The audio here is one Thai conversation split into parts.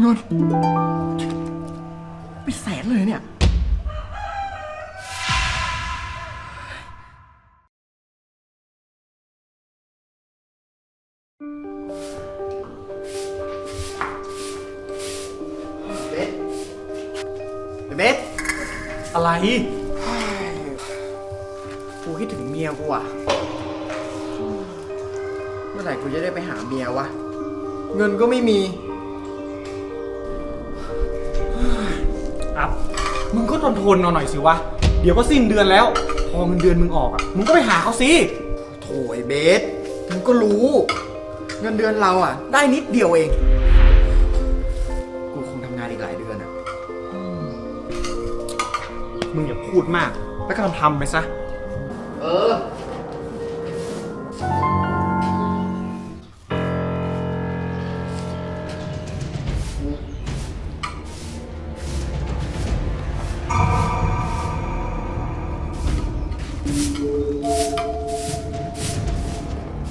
เงินไปแสนเลยเนี่ยเบสเบสอะไร กูคิดถึงเมียกูอะ เมื่อไหร่กูจะได้ไปหาเมียวะ เงินก็ไม่มี อัพมึงก็ทนทนๆเอาหน่อยสิวะ เดี๋ยวก็สิ้นเดือนแล้ว พอเงินเดือนมึงออกอะ มึงก็ไปหาเขาสิ โถไอ้เบสมึงก็รู้ เงินเดือนเราอะ ได้นิดเดียวเอง กูคงทำงานอีกหลายเดือนอะ มึงอย่าพูดมาก แล้วก็ทำทำไปซะ เออ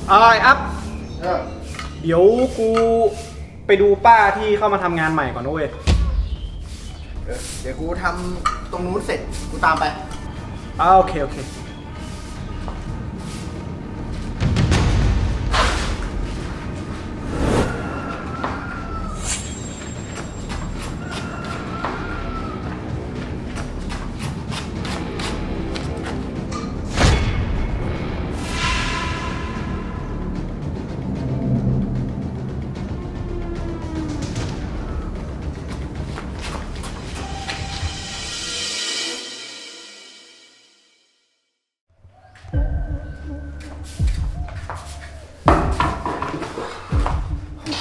เอ้ยอัพเออเดี๋ยวกูไปดูป้าที่เข้ามาทำงานใหม่ก่อนนะเว้ยเออเดี๋ยวกูทำตรงนู้นเสร็จ กูตามไปอ้าโอเค โอเค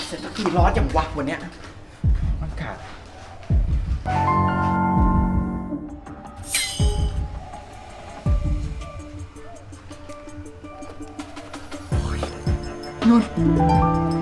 เสร็จสักทีร้อนจังวะวันเนี้ยมันขาดเงิน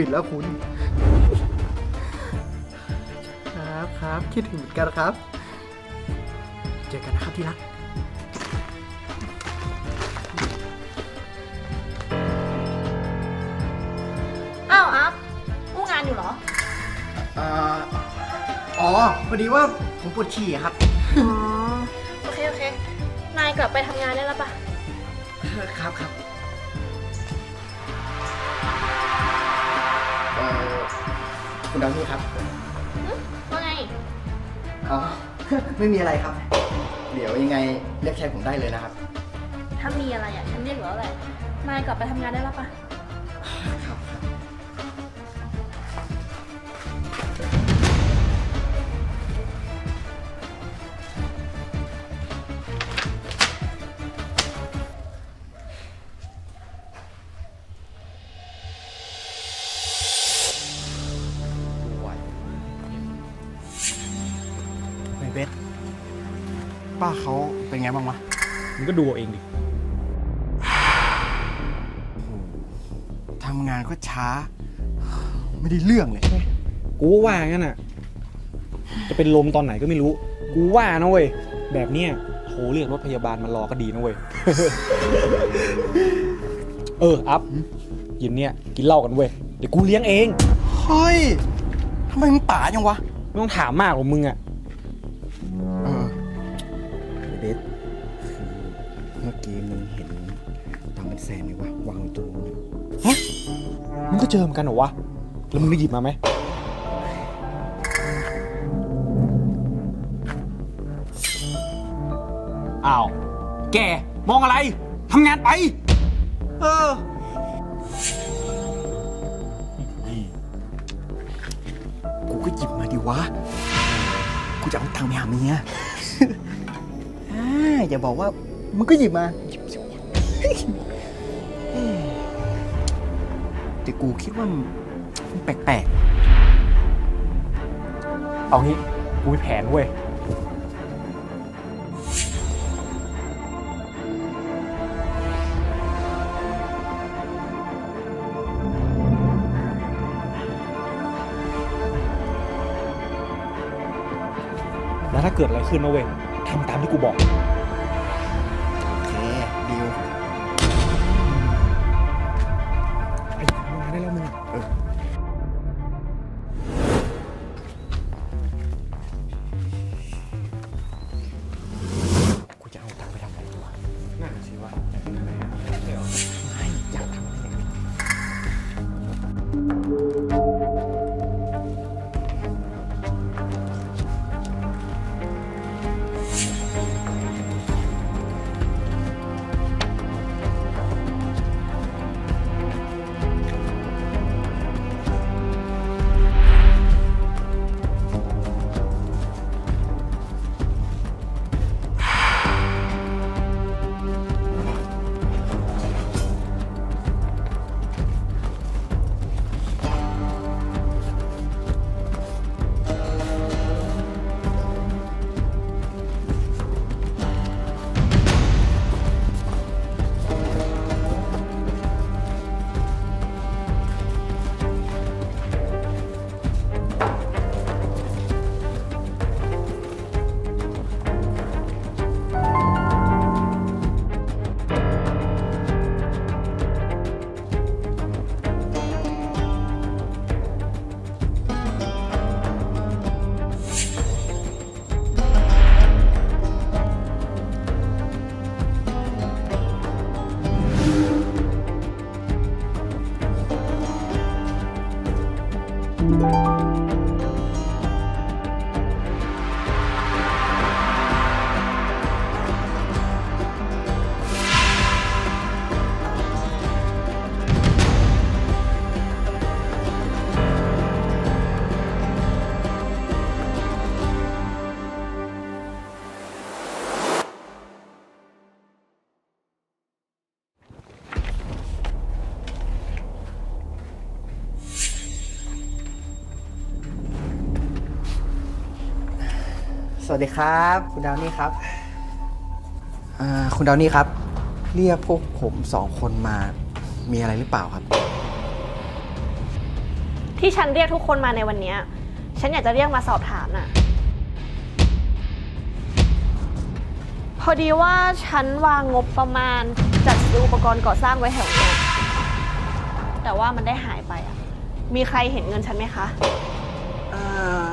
วเครื่องบินแล้วคุณ ครับครับคิดถึงเหมือนกันครับ เจอกันนะครับที่รักอ้าวอัพอู้งานอยู่เหรอเอ่ออ๋อพอดีว่าผมปวดฉี่อะครับ อ๋อ โอเค โอเค นายกลับไปทำงานได้แล้วปะ ครับครับ คุณดาวนี่ครับว่าไงอ๋อ ไม่มีอะไรครับ เดี๋ยวยังไงเรียกใช้ผมได้เลยนะครับ ถ้ามีอะไรอะฉันเรียกอยู่แล้วแหละนายกลับไปทำงานได้แล้วปะ บ้างวะมึงก็ดูเอาเองดิทำงานก็ช้า ไม่ได้เรื่องเลย กูก็ว่างั้นอะ จะเป็นลมตอนไหนก็ไม่รู้ กูว่านะเว้ย แบบเนี้ยโทรเรียกรถพยาบาลมารอก็ดีนะเว้ย เออ อัพเย็นเนี้ยกินเหล้ากันเว้ย เดี๋ยวกูเลี้ยงเอง เฮ้ยทำไมมึงป่าจังวะ ไม่ต้องถามมากหรอกมึงอะ แสนเลยวะวางอยู่ตรงนู้นฮะมึงก็เจอเหมือนกันเหรอวะ แล้วมึงได้หยิบมาไหมอ้าว แก มองอะไร ทำงานไป เออก็หยิบมาดิวะ กูจะเอาตังค์ไปหาเมีย อ่าอย่าบอกว่ามึงก็หยิบมาหยิบสิวะเฮ้ย แต่กูคิดว่ามันแปลกๆ เอางี้กูมีแผนเว้ย แล้วถ้าเกิดอะไรขึ้นนะเว้ยทำตามที่กูบอก สิ วัสดีครับ คุณดาวนี่ครับอ่าคุณดาวนี่ครับ เรียกพวกผมสองคนมามีอะไรหรือเปล่าครับ ที่ฉันเรียกทุกคนมาในวันเนี้ยฉันอยากจะเรียกมาสอบถามน่ะ พอดีว่าฉันวางงบประมาณจัดซื้ออุปกรณ์ก่อสร้างไว้แถวเนี้ยแต่ว่ามันได้หายไปอะมีใครเห็นเงินฉันไหมคะ อ่า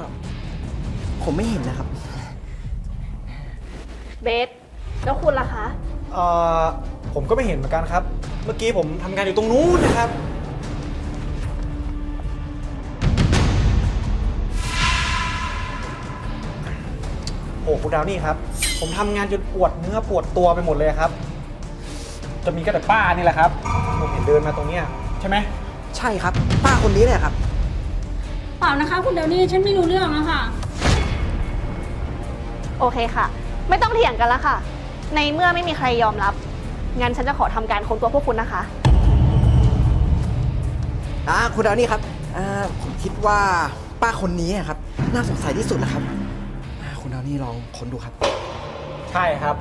ผมไม่เห็นนะครับ เบสแล้วคุณล่ะคะ เอ่อผมก็ไม่เห็นเหมือนกันครับ เมื่อกี้ผมทำงานอยู่ตรงนู้นนะครับ โอ้คุณดาวนี่ครับ ผมทำงานจนปวดเนื้อปวดตัวไปหมดเลยครับ จะมีก็แต่ป้านี่แหละครับ ผมเห็นเดินมาตรงเนี้ยใช่ไหม ใช่ครับ ป้าคนนี้เลยครับ เปล่านะคะ คุณเดลนี่ฉันไม่รู้เรื่องอะค่ะ โอเคค่ะ ไม่ต้องเถียงกันแล้วค่ะ ในเมื่อไม่มีใครยอมรับ งั้นฉันจะขอทำการค้นตัวพวกคุณนะคะ อ่าคุณดาวนี่ครับอ่าผมคิดว่าป้าคนนี้อะครับน่าสงสัยที่สุดนะครับอ่าคุณดาวนี่ลองค้นดูครับ ใช่ครับ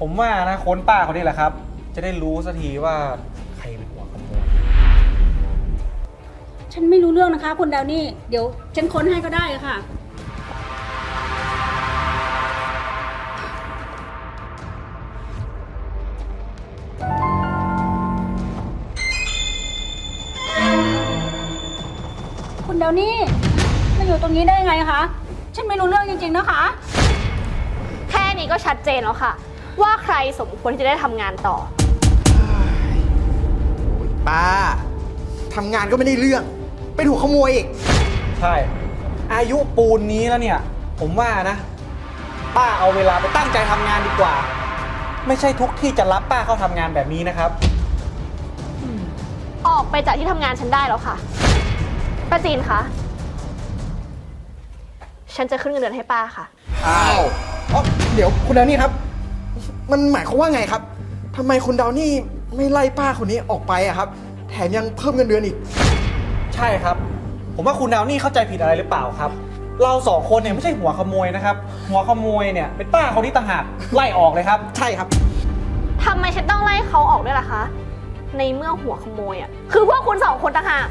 ผมว่านะค้นป้าคนนี้แหละครับ จะได้รู้สักทีว่าใครเป็นหัวขโมยฉันไม่รู้เรื่องนะคะ คุณเดลนี่ เดี๋ยวฉันค้นให้ก็ได้ค่ะ คุณเดลนี่มาอยู่ตรงนี้ได้ยังไงคะ ฉันไม่รู้เรื่องจริงๆนะคะ แค่นี้ก็ชัดเจนแล้วค่ะ ว่าใครสมควรที่จะได้ทำงานต่อป้าทำงานก็ไม่ได้เรื่อง เป็นหัวขโมยอีก ใช่ อายุปูนนี้แล้วเนี่ย ผมว่านะ ป้าเอาเวลาไปตั้งใจทำงานดีกว่า ไม่ใช่ทุกที่จะรับป้าเข้าทำงานแบบนี้นะครับ ออกไปจากที่ทำงานฉันได้แล้วค่ะ ป้าจีนคะ ฉันจะขึ้นเงินเดือนให้ป้าค่ะ อ้าวอ๋อเดี๋ยวคุณดาวนี่ครับ มันหมายความว่าไงครับทำไมคุณดาวนี่ไม่ไล่ป้าคนนี้ออกไปอะครับ แถมยังเพิ่มเงินเดือนอีก ใช่ครับ ผมว่าคุณดาวนี่เข้าใจผิดอะไรหรือเปล่าครับ เราสองคนเนี่ยไม่ใช่หัวขโมยนะครับ หัวขโมยเนี่ยเป็นป้าเขาที่ต่างหากไล่ออกเลยครับ ใช่ครับ ทำไมฉันต้องไล่เขาออกด้วยล่ะคะ ในเมื่อหัวขโมยอะ คือพวกคุณสองคนต่างหาก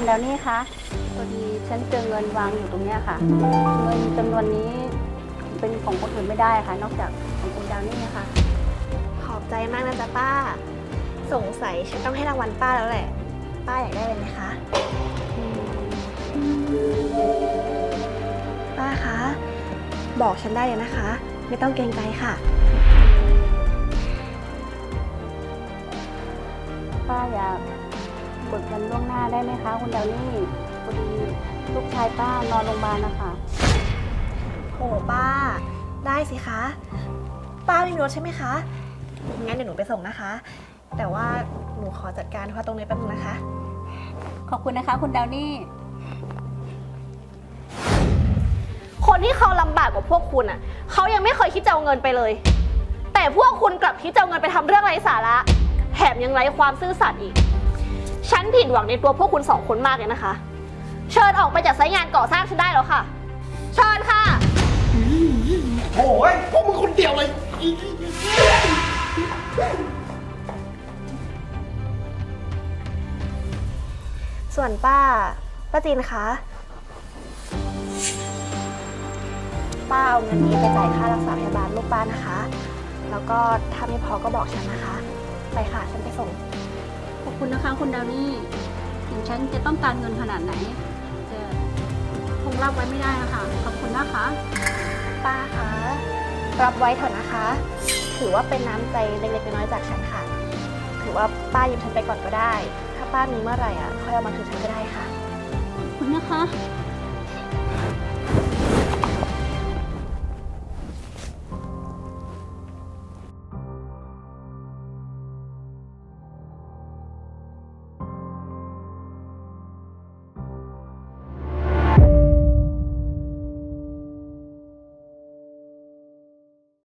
คุณดาวนี่คะพอดีฉันเจอเงินวางอยู่ตรงเนี้ยค่ะ เงินจำนวนนี้เป็นของคนอื่นไม่ได้ค่ะ นอกจากของคุณดาวนี่นะคะขอบใจมากนะจ๊ะป้า สงสัยฉันต้องให้รางวัลป้าแล้วแหละ ป้าอยากได้เลยไหมคะ ป้าคะ บอกฉันได้เลยนะคะ ไม่ต้องเกรงใจค่ะ ป้าอยาก เบิกเงินล่วงหน้าได้ไหมคะ คุณดาวนี่พอดีลูกชายป้านอนโรงพยาบาลนะคะโหป้า ได้สิคะ ป้าไม่มีรถใช่ไหมคะ งั้นเดี๋ยวหนูไปส่งนะคะ แต่ว่าหนูขอจัดการเพราะตรงนี้แป๊บนึงนะคะ ขอบคุณนะคะ คุณดาวนี่ คนที่เขาลำบากกว่าพวกคุณอะ เขายังไม่เคยคิดจะเอาเงินไปเลย แต่พวกคุณกลับคิดจะเอาเงินไปทำเรื่องไร้สาระ แถมยังไร้ความซื่อสัตย์อีก ฉันผิดหวังในตัวพวกคุณสองคนมากเลยนะคะ เชิญออกไปจากสายงานก่อสร้างฉันได้แล้วค่ะ เชิญค่ะ โอ้ยพวกมึงคนเดียวเลย ส่วนป้า ป้าจีนคะ ป้าเอาเงินนี้ไปจ่ายค่ารักษาพยาบาลลูกป้านะคะ แล้วก็ถ้าไม่พอก็บอกฉันนะคะ ไปค่ะ ฉันไปส่งขอบ คุณนะคะคุณดาวนี่ถึงฉันจะต้องการเงินขนาดไหนแต่คงรับไว้ไม่ได้นะคะ ขอบคุณนะคะ ป้าคะรับไว้เถอะนะคะ ถือว่าเป็นน้ำใจเล็กๆน้อยๆจากฉันค่ะ ถือว่าป้ายืมฉันไปก่อนก็ได้ ถ้าป้ามีเมื่อไหร่อะค่อยเอามาคืนฉันก็ได้ค่ะขอบคุณนะคะ